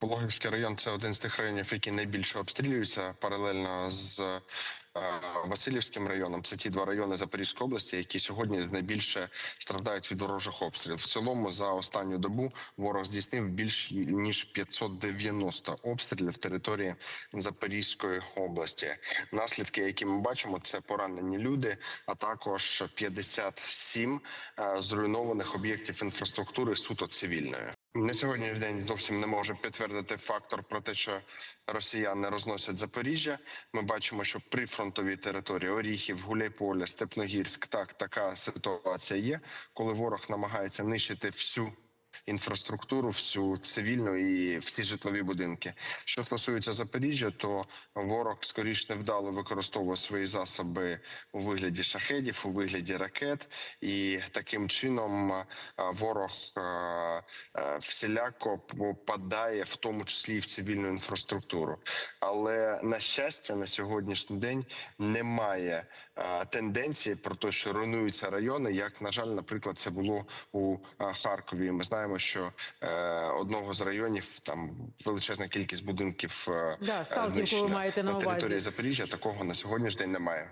Пологівський район це один з тих районів, які найбільше обстрілюються паралельно з Васильівським районом. Це ті два райони Запорізької області, які сьогодні найбільше страждають від ворожих обстрілів. В цілому за останню добу ворог здійснив більш ніж 590 обстрілів території Запорізької області. Наслідки, які ми бачимо, це поранені люди, а також 57 е, зруйнованих об'єктів інфраструктури суто цивільної. На сьогоднішній день зовсім не може підтвердити фактор про те, що росіяни розносять Запоріжжя. Ми бачимо, що при фронтовій території Оріхів, Гуляйполя, Степногірськ, так така ситуація є, коли ворог намагається нищити всю. Інфраструктуру, всю цивільну і всі житлові будинки. Що стосується Запоріжжя, то ворог скоріш невдало використовує свої засоби у вигляді шахедів, у вигляді ракет, і таким чином е, ворог е, е, всіляко попадає, в тому числі і в цивільну інфраструктуру. Але на щастя, на сьогоднішній день немає тенденції про те, що руйнуються райони. Як на жаль, наприклад, це було у Харкові. Ми знаємо, що е, одного з районів там величезна кількість будинків е, Да, Салтівку ви маєте на на території. Запоріжжя. Такого на сьогоднішній день немає.